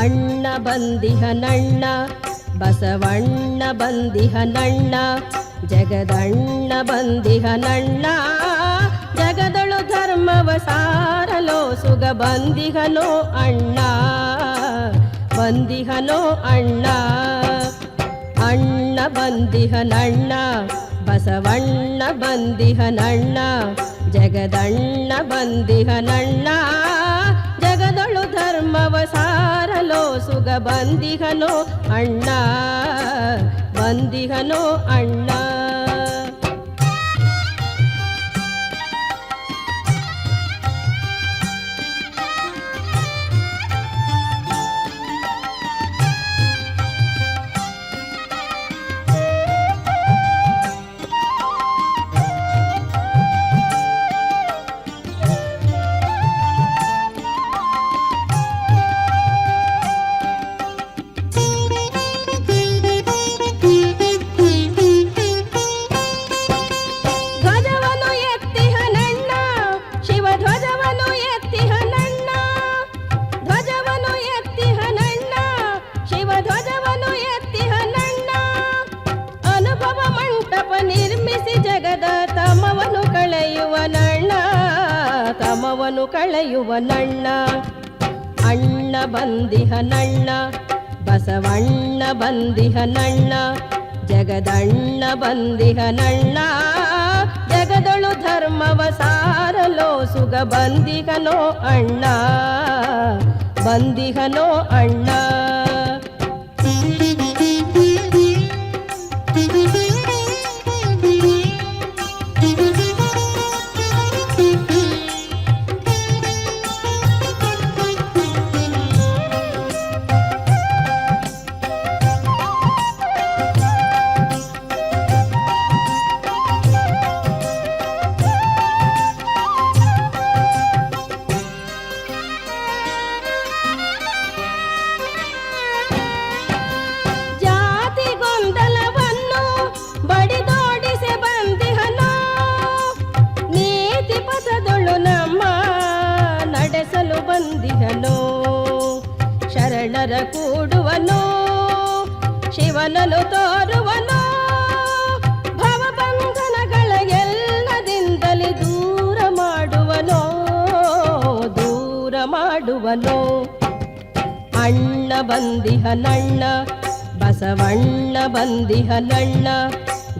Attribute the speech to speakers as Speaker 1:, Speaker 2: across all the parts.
Speaker 1: ಅಣ್ಣ ಬಂದಿಹನಣ್ಣ ಬಸವಣ್ಣ ಬಂದಿಹನಣ್ಣ ಜಗದಣ್ಣ ಬಂದಿಹನಣ್ಣ ಜಗದಳು ಧರ್ಮವ ಸಾರಲೋ, ಸುಗ ಬಂದಿಹನೋ ಅಣ್ಣ ಬಂದಿಹನೋ ಅಣ್ಣ. ಅಣ್ಣ ಬಂದಿಹನಣ್ಣ ಬಸವಣ್ಣ ಬಂದಿಹನಣ್ಣ ಜಗದಣ್ಣ ಬಂದಿಹನಣ್ಣ ಧರ್ಮವ ಸಾರಲೋ ಸುಗ ಬಂದಿಹನೋ ಅಣ್ಣ ಬಂದಿಹನೋ ಅಣ್ಣ ನಿರ್ಮಿಸಿ ಜಗದ, ತಮವನು ಕಳೆಯುವ ನಣ್ಣ ತಮವನು ಕಳೆಯುವ ನಣ್ಣ ಅಣ್ಣ ಬಂದಿಹ ನಣ್ಣ ಬಸವಣ್ಣ ಬಂದಿಹ ನಣ್ಣ ಜಗದಣ್ಣ ಬಂದಿಹ ನಣ್ಣ ಜಗದಳು ಧರ್ಮವ ಸಾರಲೋ, ಸುಗ ಬಂದಿಹನೋ ಅಣ್ಣ ಬಂದಿಹನೋ ಅಣ್ಣ. ಶರಣರ ಕೂಡುವನೋ ಶಿವನನು ತೋರುವನೋ. ಭವಬಂಧನಗಳ ದೂರ ಮಾಡುವನೋ ದೂರ ಮಾಡುವನೋ. ಅಣ್ಣ ಬಂದಿಹನಣ್ಣ ಬಸವಣ್ಣ ಬಂದಿಹನಣ್ಣ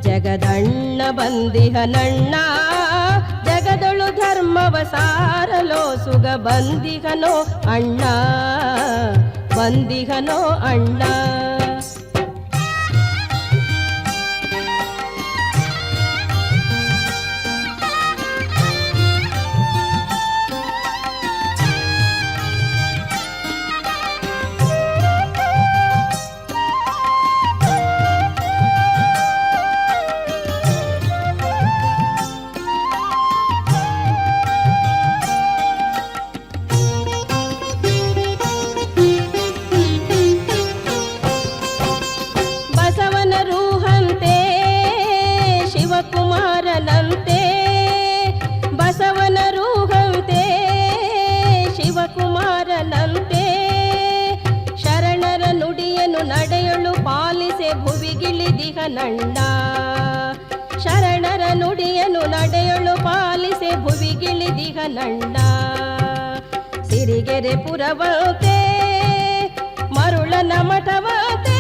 Speaker 1: ಜಗದಣ್ಣ ಬಂದಿಹನಣ್ಣ ಜಗದಳು ಧರ್ಮವ ಸಾರಲೋ ಸುಗ ಬಂದಿಹನೋ ಅಣ್ಣ. ಬಂದಿಹನೋ ಅಣ್ಣ ಭುವಿಗಿಳಿದಿಹನಣ್ಣ ಶರಣರ ನುಡಿಯನು ನಡೆಯಲು ಪಾಲಿಸೆ ನಂಡ ಸಿರಿಗೆರೆ ಪುರವತೆ, ಮರುಳನ ಮಠವಂತೆ.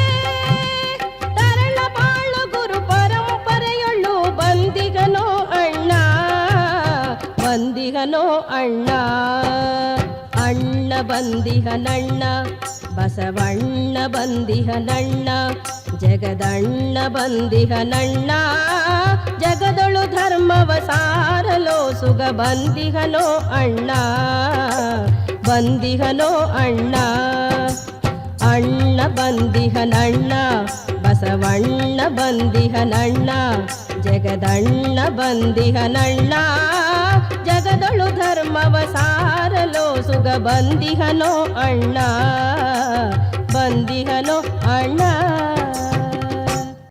Speaker 1: ತರಳ ಬಾಳು ಗುರು ಪರಂಪರೆಯೊಳ್ಳು ಬಂದಿಗನೋ ಅಣ್ಣ. ಬಂದಿಗನೋ ಅಣ್ಣ. ಅಣ್ಣ ಬಂದಿಗನಣ್ಣ ಬಸವಣ್ಣ ಬಂದಿಹನಣ್ಣ ಜಗದಣ್ಣ ಬಂದಿಹನಣ್ಣ ಜಗದೊಳು ಧರ್ಮವ ಸಾರಲೋ ಸುಗ ಬಂದಿಹನೋ ಅಣ್ಣ ಬಂದಿಹನೋ ಅಣ್ಣ ಅಣ್ಣ ಬಂದಿಹನಣ್ಣ ಬಸವಣ್ಣ ಬಂದಿಹನಣ್ಣ ಜಗದಣ್ಣ ಬಂದಿಹನಣ್ಣ ಜಗದೊಳು ಧರ್ಮವ ಸಾರಲೋ ಸುಗ ಬಂದಿಹನೋ ಅಣ್ಣ, ಬಂದಿಹನೋ